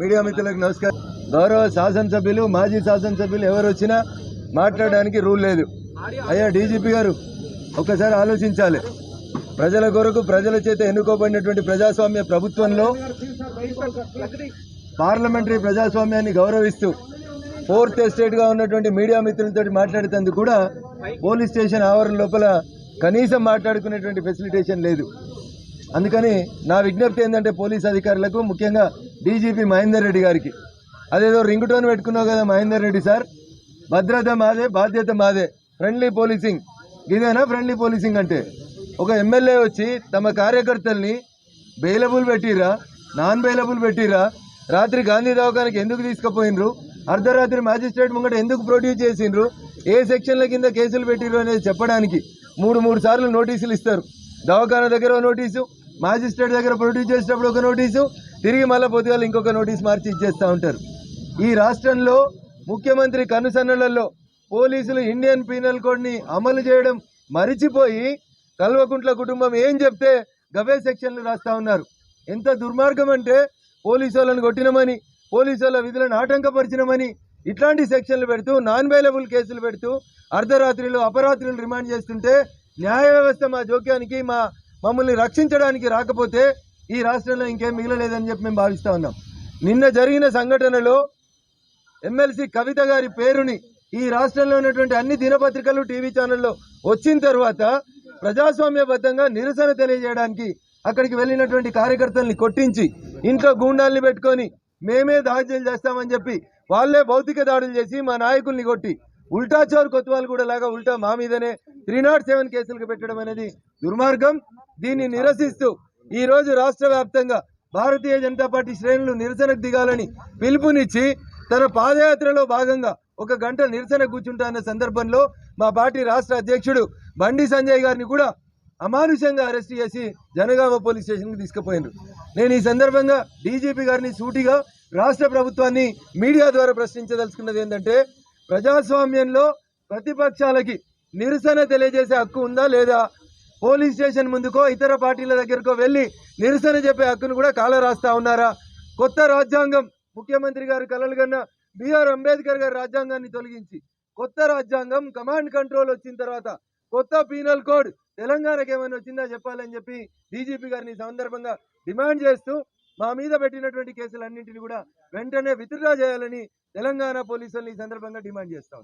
Media మిత్రులకు నమస్కారం. గౌరవ శాసనసభ్యులు మాజీ శాసనసభ్యులు ఎవరు వచ్చినా మాట్లాడడానికి రూల్ లేదు. అయ్యా డీజీపీ గారు ఒక్కసారి ఆలోచించాలి. ప్రజల కొరకు ప్రజల చేత ఎన్నుకోబడినటువంటి ప్రజాస్వామ్య ప్రభుత్వంలో పార్లమెంటరీ ప్రజాస్వామ్యాన్ని గౌరవిస్తూ ఫోర్త్ ఎస్టేట్గా ఉన్నటువంటి మీడియా మిత్రులతో మాట్లాడేటందుకు కూడా పోలీస్ స్టేషన్ ఆవరణ లోపల కనీసం మాట్లాడుకునేటువంటి ఫెసిలిటేషన్ లేదు. అందుకని నా విజ్ఞప్తి ఏంటంటే పోలీస్ అధికారులకు ముఖ్యంగా డీజీపీ మహేందర్ రెడ్డి గారికి. అదేదో రింగ్ టోన్ పెట్టుకున్నావు కదా మహేందర్ రెడ్డి సార్? భద్రత మాదే బాధ్యత మాదే. ఫ్రెండ్లీ పోలీసింగ్ ఇదేనా ఫ్రెండ్లీ పోలీసింగ్ అంటే? ఒక ఎమ్మెల్యే వచ్చి తమ కార్యకర్తల్ని బెయిలబుల్ పెట్టిరా? నాన్ బెయిలబుల్ పెట్టిరా? రాత్రి గాంధీ దవాఖానకి ఎందుకు తీసుకుపోయినరు? అర్ధరాత్రి మ్యాజిస్ట్రేట్ ముంగట ఎందుకు ప్రొడ్యూస్ చేసిండ్రు? ఏ సెక్షన్ల కింద కేసులు పెట్టిర్రు అనేది చెప్పడానికి మూడు మూడు సార్లు నోటీసులు ఇస్తారు. దవాఖాన దగ్గర నోటీసు మాజిస్ట్రేట్ దగ్గర ప్రొడ్యూస్ చేసేటప్పుడు ఒక నోటీసు తిరిగి మళ్ళీ పొద్దుగాల ఇంకొక నోటీస్ మార్చి ఇచ్చేస్తూ ఉంటారు. ఈ రాష్ట్రంలో ముఖ్యమంత్రి కనుసన్నలలో పోలీసులు ఇండియన్ పీనల్ కోడ్ని అమలు చేయడం మరిచిపోయి కల్వకుంట్ల కుటుంబం ఏం చెప్తే గవే సెక్షన్లు రాస్తా ఉన్నారు. ఎంత దుర్మార్గం అంటే పోలీసు వాళ్ళని కొట్టినమని పోలీసు వాళ్ళ విధులను ఆటంకపరిచినమని ఇట్లాంటి సెక్షన్లు పెడుతూ నాన్ అవైలబుల్ కేసులు పెడుతూ అర్ధరాత్రిలో అపరాత్రులు రిమాండ్ చేస్తుంటే న్యాయ వ్యవస్థ మా జోక్యానికి మా మమ్మల్ని రక్షించడానికి రాకపోతే ఈ రాష్ట్రంలో ఇంకేం మిగలలేదని చెప్పి మేము భావిస్తా ఉన్నాం. నిన్న జరిగిన సంఘటనలో ఎమ్మెల్సీ కవిత గారి పేరుని ఈ రాష్ట్రంలో ఉన్నటువంటి అన్ని దినపత్రికలు టీవీ ఛానల్లో వచ్చిన తర్వాత ప్రజాస్వామ్యబద్ధంగా నిరసన తెలియజేయడానికి అక్కడికి వెళ్ళినటువంటి కార్యకర్తల్ని కొట్టించి ఇంట్లో గూండాల్ని పెట్టుకొని మేమే దాడులు చేస్తామని చెప్పి వాళ్ళే భౌతిక దాడులు చేసి మా నాయకుల్ని కొట్టి ఉల్టా చోర్ కొత్వాలు కూడా లాగా ఉల్టా మా మీదనే త్రీ నాట్ సెవెన్ కేసులకు పెట్టడం అనేది దుర్మార్గం. దీన్ని నిరసిస్తూ ఈ రోజు రాష్ట్ర వ్యాప్తంగా భారతీయ జనతా పార్టీ శ్రేణులు నిరసనకు దిగాలని పిలుపునిచ్చి తన పాదయాత్రలో భాగంగా ఒక గంట నిరసన కూర్చుంటున్న సందర్భంలో మా పార్టీ రాష్ట్ర అధ్యక్షుడు బండి సంజయ్ గారిని కూడా అమానుషంగా అరెస్ట్ చేసి జనగామ పోలీస్ స్టేషన్కి తీసుకుపోయినారు. నేను ఈ సందర్భంగా డీజీపీ గారిని సూటిగా రాష్ట్ర ప్రభుత్వాన్ని మీడియా ద్వారా ప్రశ్నించదలుచుకున్నది ఏంటంటే ప్రజాస్వామ్యంలో ప్రతిపక్షాలకి నిరసన తెలియజేసే హక్కు ఉందా లేదా పోలీస్ స్టేషన్ ముందుకో ఇతర పార్టీల దగ్గరకో వెళ్ళి నిరసన చెప్పే హక్కును కూడా కాల రాస్తా ఉన్నారా? కొత్త రాజ్యాంగం. ముఖ్యమంత్రి గారు కలలుగన్న బిఆర్ అంబేద్కర్ గారి రాజ్యాంగాన్ని తొలగించి కొత్త రాజ్యాంగం కమాండ్ కంట్రోల్ వచ్చిన తర్వాత కొత్త పీనల్ కోడ్ తెలంగాణకి ఏమైనా వచ్చిందా చెప్పాలని చెప్పి డీజీపీ గారిని సందర్భంగా డిమాండ్ చేస్తూ మా మీద పెట్టినటువంటి కేసులన్నింటినీ కూడా వెంటనే విత్డ్రా చేయాలని తెలంగాణ పోలీసులను ఈ సందర్భంగా డిమాండ్ చేస్తా